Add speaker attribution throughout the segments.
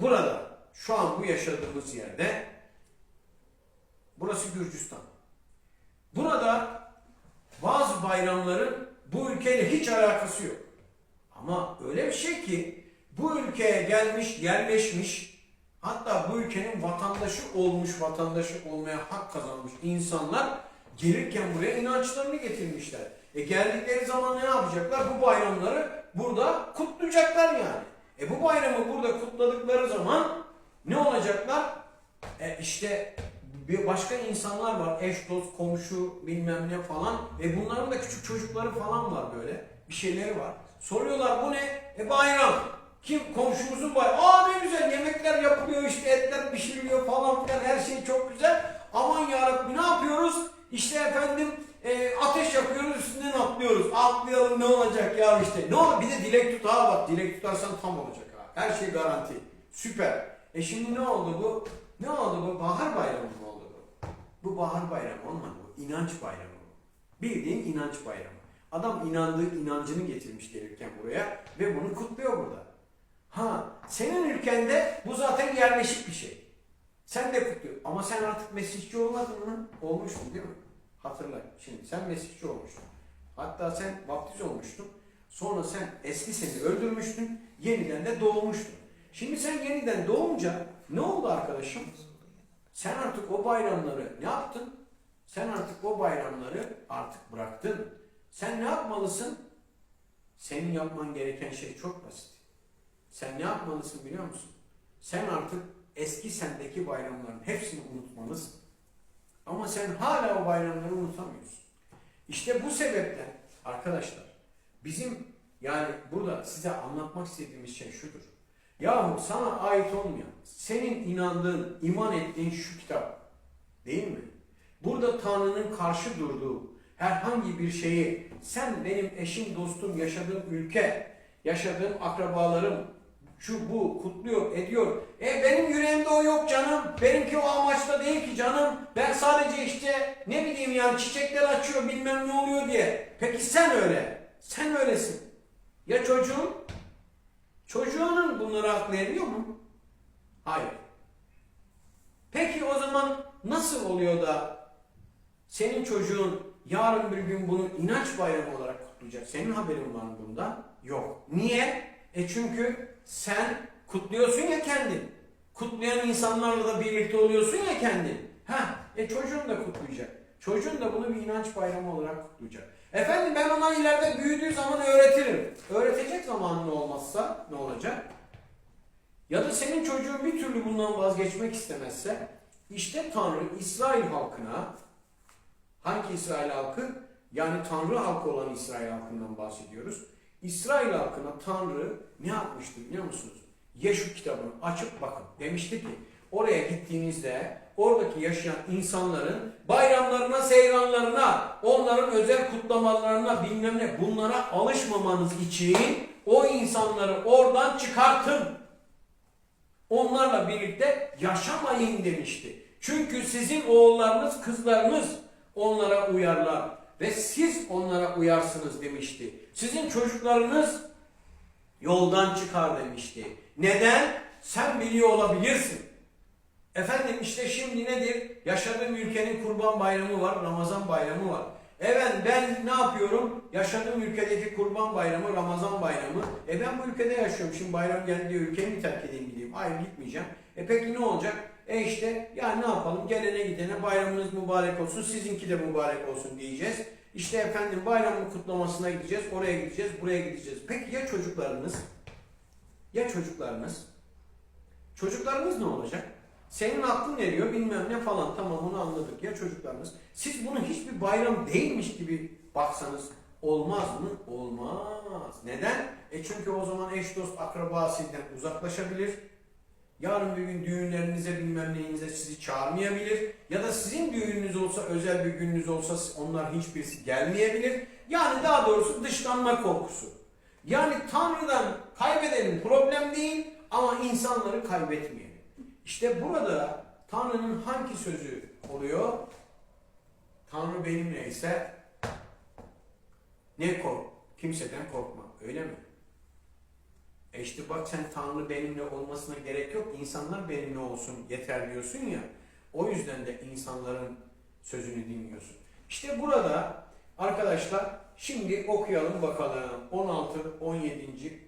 Speaker 1: burada şu an bu yaşadığımız yerde burası Gürcistan. Burada bazı bayramların bu ülkeyle hiç alakası yok. Ama öyle bir şey ki bu ülkeye gelmiş, yerleşmiş, hatta bu ülkenin vatandaşı olmuş, vatandaşı olmaya hak kazanmış insanlar gelirken buraya inançlarını getirmişler. E geldikleri zaman ne yapacaklar? Bu bayramları burada kutlayacaklar yani. E bu bayramı burada kutladıkları zaman ne olacaklar? E işte bir başka insanlar var. Eş, dost, komşu bilmem ne falan. E bunların da küçük çocukları falan var böyle. Bir şeyleri var. Soruyorlar bu ne? E bayram. Kim? Komşumuzun bayramı. Aa ne güzel yemekler yapılıyor işte etler pişiriliyor falan filan her şey çok güzel. Aman yarabbi ne yapıyoruz? İşte efendim e, ateş yakıyoruz üstünden atlıyoruz. Atlayalım ne olacak ya işte. Ne olur bir de dilek tut ha bak dilek tutarsan tam olacak ha. Her şey garanti. Süper. E şimdi ne oldu bu? Ne oldu bu? Bahar bayramı mı oldu bu? Bu bahar bayramı olmadı bu. İnanç bayramı bu. Bildiğin inanç bayramı. Adam inandığı inancını getirmiş gelirken buraya ve bunu kutluyor burada. Ha senin ülkende bu zaten yerleşik bir şey. Sen de kutluyorsun. Ama sen artık Mesihçi olmadın mı? Olmuştun değil mi? Hatırla. Şimdi sen Mesihçi olmuştun. Hatta sen baptiz olmuştun. Sonra sen eski seni öldürmüştün. Yeniden de doğmuştun. Şimdi sen yeniden doğunca ne oldu arkadaşım? Sen artık o bayramları ne yaptın? Sen artık o bayramları artık bıraktın. Sen ne yapmalısın? Senin yapman gereken şey çok basit. Sen ne yapmalısın biliyor musun? Sen artık eski sendeki bayramların hepsini unutmalısın. Ama sen hala o bayramları unutamıyorsun. İşte bu sebepten arkadaşlar bizim yani burada size anlatmak istediğimiz şey şudur. Yahu sana ait olmayan, senin inandığın, iman ettiğin şu kitap değil mi? Burada Tanrı'nın karşı durduğu herhangi bir şeyi sen benim eşim, dostum, yaşadığım ülke, yaşadığım akrabalarım, şu bu kutluyor, ediyor. E benim yüreğimde o yok canım. Benimki o amaçta değil ki canım. Ben sadece işte ne bileyim yani çiçekler açıyor bilmem ne oluyor diye. Peki sen öyle. Sen öylesin. Ya çocuğun? Çocuğunun bunları aklı eriyor mu? Hayır. Peki o zaman nasıl oluyor da senin çocuğun yarın bir gün bunu inanç bayramı olarak kutlayacak? Senin haberin var mı bundan? Yok. Niye? E çünkü sen kutluyorsun ya kendin. Kutlayan insanlarla da birlikte oluyorsun ya kendin. Ha, e çocuğun da kutlayacak. Çocuğun da bunu bir inanç bayramı olarak kutlayacak. Efendim ben ona ileride büyüdüğü zaman öğretirim. Öğretecek zamanın olmazsa ne olacak? Ya da senin çocuğun bir türlü bundan vazgeçmek istemezse işte Tanrı İsrail halkına hangi İsrail halkı? Yani Tanrı halkı olan İsrail halkından bahsediyoruz. İsrail halkına Tanrı ne yapmıştı biliyor musunuz? Yeşu kitabını açıp bakın. Demişti ki oraya gittiğinizde oradaki yaşayan insanların bayramlarına, seyranlarına, onların özel kutlamalarına bilmem ne bunlara alışmamanız için o insanları oradan çıkartın. Onlarla birlikte yaşamayın demişti. Çünkü sizin oğullarınız, kızlarınız onlara uyarlar ve siz onlara uyarsınız demişti. Sizin çocuklarınız yoldan çıkar demişti. Neden? Sen biliyor olabilirsin. Efendim işte şimdi nedir? Yaşadığım ülkenin kurban bayramı var, Ramazan bayramı var. Evet ben ne yapıyorum? Yaşadığım ülkedeki kurban bayramı, Ramazan bayramı. E ben bu ülkede yaşıyorum. Şimdi bayram geldi diye ülkeyi mi terk edeyim gideyim? Hayır gitmeyeceğim. E peki ne olacak? E işte ya ne yapalım? Gelene gidene bayramınız mübarek olsun, sizinki de mübarek olsun diyeceğiz. İşte efendim bayramın kutlamasına gideceğiz, oraya gideceğiz, buraya gideceğiz. Peki ya çocuklarınız? Ya çocuklarınız? Çocuklarınız ne olacak? Senin aklın veriyor bilmem ne falan tamam onu anladık ya çocuklarınız. Siz bunu hiçbir bayram değilmiş gibi baksanız olmaz mı? Olmaz. Neden? E çünkü o zaman eş dost akraba sizden uzaklaşabilir. Yarın bir gün düğünlerinize bilmem neyinize sizi çağırmayabilir. Ya da sizin düğününüz olsa özel bir gününüz olsa onlar hiçbirisi gelmeyebilir. Yani daha doğrusu dışlanma korkusu. Yani Tanrı'dan kaybedelim problem değil ama insanları kaybetmeyelim. İşte burada Tanrı'nın hangi sözü oluyor? Tanrı benimle ise ne kork? Kimseden korkma. Öyle mi? E işte bak sen Tanrı benimle olmasına gerek yok. insanlar benimle olsun yeter diyorsun ya. O yüzden de insanların sözünü dinliyorsun. İşte burada arkadaşlar şimdi okuyalım bakalım. 16, 17,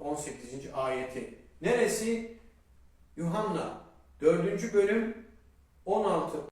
Speaker 1: 18. ayeti. Neresi? Yuhanna 4. bölüm 16